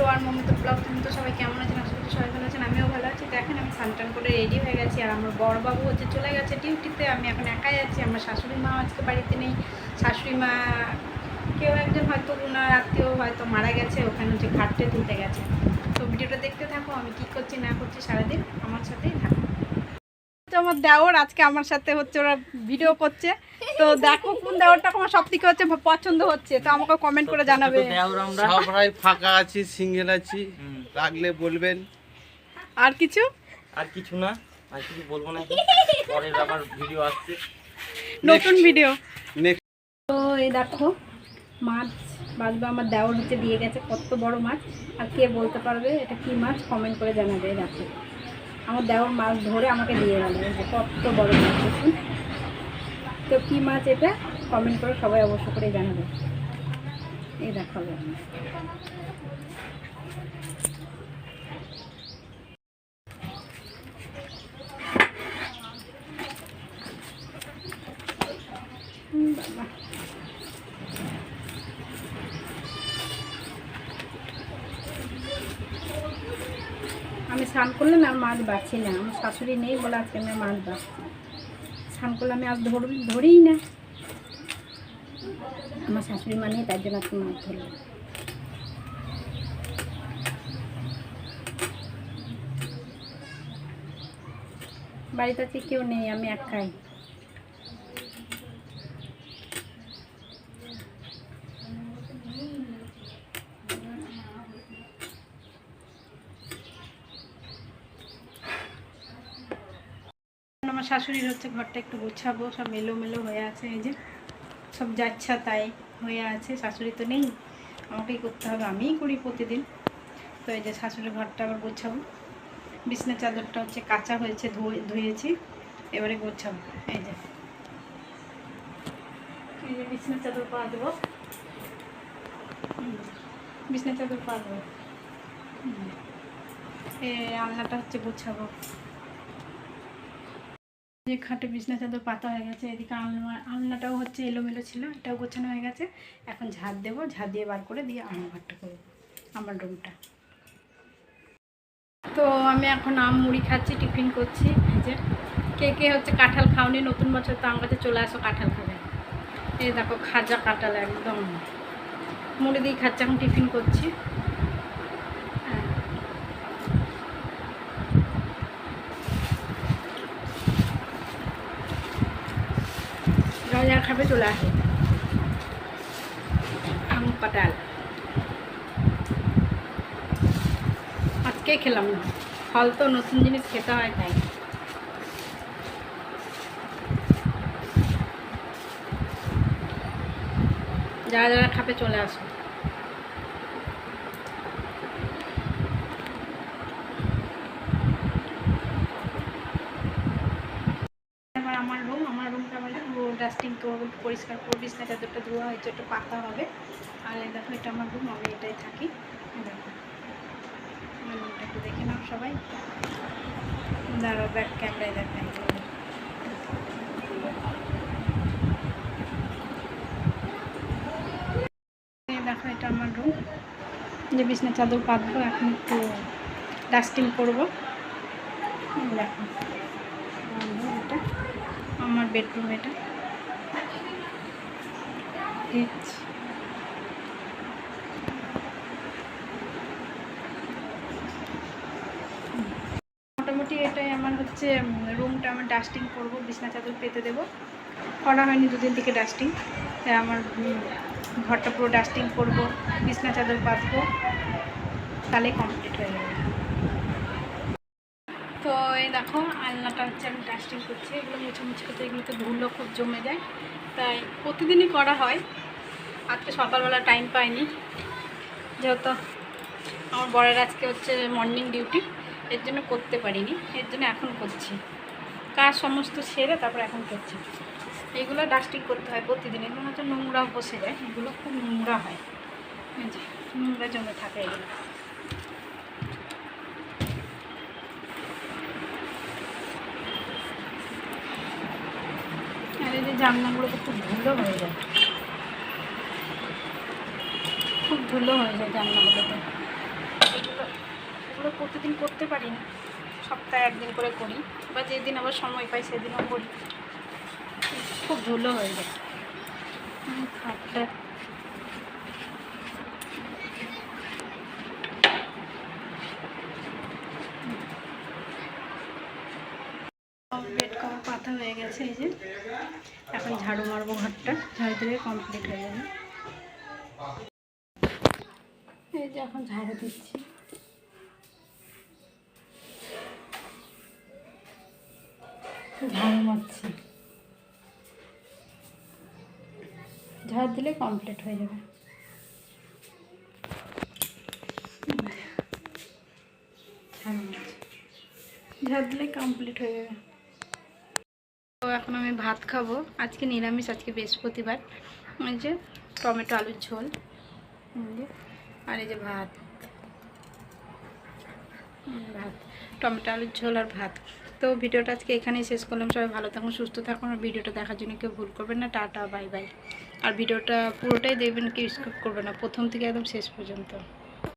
তো আর মমিত ব্লগ, তুমি তো সবাই কেমন আছেন? আশা করছি সবাই ভালো আছেন, আমিও ভালো আছি। দেখেন, আমি সানটান করে রেডি হয়ে গেছি আর আমার বড়বাবু হচ্ছে চলে গেছে ডিউটিতে আমি এখন একাই আছি, আমার শাশুড়ি মা আজকে বাড়িতে নেই। শাশুড়ি মা, কেউ একজন হয়তো ওনার আত্মীয় হয়তো মারা গেছে, ওখানে হচ্ছে ঘাটতে তুলতে গেছে। তো ভিডিওটা দেখতে থাকো, আমি কী করছি, না করছি সারাদিন আমার সাথেই থাকো। আমার দেওর আজকে আমার সাথে হচ্ছে ওরা ভিডিও করছে। তো দেখো কোন দেওরটা আমার সব থেকে হচ্ছে পছন্দ হচ্ছে তো আমাকে কমেন্ট করে জানাবে। সবাই ফাঁকা আছি সিঙ্গেল আছি। লাগলে বলবেন। আর কিছু? আর কিছু না আর কিছু বলব না। পরের আবার ভিডিও আসছে। নতুন ভিডিও নেক্সট তো এই দেখো মাছ বাজবে আমার দেওর হচ্ছে দিয়ে গেছে কত বড় মাছ। আর কে বলতে পারবে এটা কি মাছ? কমেন্ট করে জানাবে দেখো। আমার দেওর মাছ ধরে আমাকে দিয়ে গেল। কত বড় মাছ দেখুন। তো কি মাছ এটা? কমেন্ট করে সবাই অবশ্য করে জানাবে। এই দেখাবো। বাবা আমি স্নান করলে না মাছ বাছি না। আমার শাশুড়ি নেই বলে আজকে আমি মাছ বাঁচছি স্নান করলে আমি আজ ধর ধরেই না। আমার শাশুড়ি মা নেই, তার জন্য আজকে মাছ ধরলাম বাড়িতে আছে কেউ নেই, আমি একাই। আমার শাশুড়ির হচ্ছে ঘরটা একটু গোছাবো, সব এলোমেলো হয়ে আছে, এই যে সব যাচ্ছা তাই হয়ে আছে, শাশুড়ি তো নেই, আমাকেই করতে হবে, আমিই করি প্রতিদিন। তো এই যে শাশুড়ির ঘরটা আবার গোছাবো, বিছনা চাদরটা হচ্ছে কাঁচা হয়েছে, ধুয়ে, ধুয়েছি, এবারে গোছাবো, এই যে। এই যে বিছনা চাদর পা দেবো। বিছনা চাদর পা দেবো। এই আলনাটা হচ্ছে গোছাবো। যে খাটে বিছনা চাদর পাতা হয়ে গেছে, এদিকে আলনা আলনাটাও হচ্ছে এলোমেলো ছিল, এটাও গোছানো হয়ে গেছে। এখন ঝাড় দেবো ঝাড় দিয়ে বার করে দিয়ে আমার ঘরটা করব, আমার রুমটা। তো আমি এখন আম, মুড়ি খাচ্ছি, টিফিন করছি যে। কে কে হচ্ছে কাঁঠাল খাওনি, নতুন বছর তো আমার কাছে চলে আসো কাঁঠাল খাবে। এই দেখো খাজা কাঁঠাল একদম। মুড়ি দিয়ে খাচ্ছি, এখন টিফিন করছি হ্যাঁ যারা যারা খাবে চলে আসে। আম পাটাল। আজকে খেলাম না। ফল তো নতুন জিনিস খেতে হয় তাই। যারা যারা খাবে চলে আসো এবার আমার রুম আমার রুমটা আমার করব পরিষ্কার করব বিছনা চাদরটা ধোয়া হয়েছে একটু পাতা হবে। আর এই দেখো, এটা আমার রুম, আমি এটাই থাকি। দেখো। আমার রুমটা একটু দেখে নাও সবাই। দাঁড়াও ব্যাক ক্যামেরায় এই দেখো, এটা আমার রুম। যে বিছনা, চাদর, পাতবো, এখন একটু ডাস্টিং করব। দেখো। এটা, আমার বেডরুম এটা। মোটামুটি এটাই আমার হচ্ছে রুমটা আমার ডাস্টিং করব, বিছনা চাদর পেতে দেবো। করা হয়নি দুদিন থেকে ডাস্টিং তাই আমার ঘরটা পুরো ডাস্টিং করব, বিছনা চাদর পাতবো তাহলেই কমপ্লিট হয়ে যাবে। দেখো, আলনাটা হচ্ছে আমি ডাস্টিং করছি। এগুলো মুছামুছি করতে এগুলোতে ধুলো খুব জমে যায়। তাই প্রতিদিনই করা হয়। আজকে সকালবেলা টাইম পাইনি। যেহেতু আমার বরের আজকে হচ্ছে মর্নিং ডিউটি এর জন্য করতে পারিনি। এর জন্য এখন করছি। কাজ সমস্ত সেরে তারপর এখন করছি। এগুলো ডাস্টিং করতে হয় প্রতিদিন। এগুলো হচ্ছে নোংরা বসে যায়। এগুলো খুব নোংরা হয়। নোংরা জমে থাকে এগুলো আর এই যে জানলাগুলো খুব ধুলো হয়ে যায়। খুব ধুলো হয়ে যায় জানলাগুলোতে। এগুলো এগুলো প্রতিদিন করতে পারি না সপ্তাহে একদিন করে করি। বা যেদিন আবার সময় পাই সেদিনও করি। খুব ধুলো হয়ে যায়। খাটটা পাতা হয়ে গেছে এই যে। এখন ঝাড়ু মারবো ঘরটা, ঝাড়ু দিলে কমপ্লিট হয়ে যাবে। এই যে এখন ঝাড়ু দিচ্ছি। ঝাড়ু মারছি। ঝাড় দিলে কমপ্লিট হয়ে যাবে। ঝাড়ু দিলে কমপ্লিট হয়ে যাবে। এখন আমি ভাত খাব। আজকে নিরামিষ, আজকে বৃহস্পতিবার। এই যে টমেটো, আলুর ঝোল আর এই যে ভাত। ভাত, টমেটো, আলুর ঝোল আর ভাত। তো ভিডিওটা আজকে এখানেই শেষ করলাম। সবাই ভালো থাকুন, সুস্থ থাকুন। আর ভিডিওটা দেখার জন্য কেউ ভুল করবেন না। Tata, bye bye. আর ভিডিওটা পুরোটাই দেখবেন, কেউ স্কিপ করবে না। প্রথম থেকে একদম শেষ পর্যন্ত।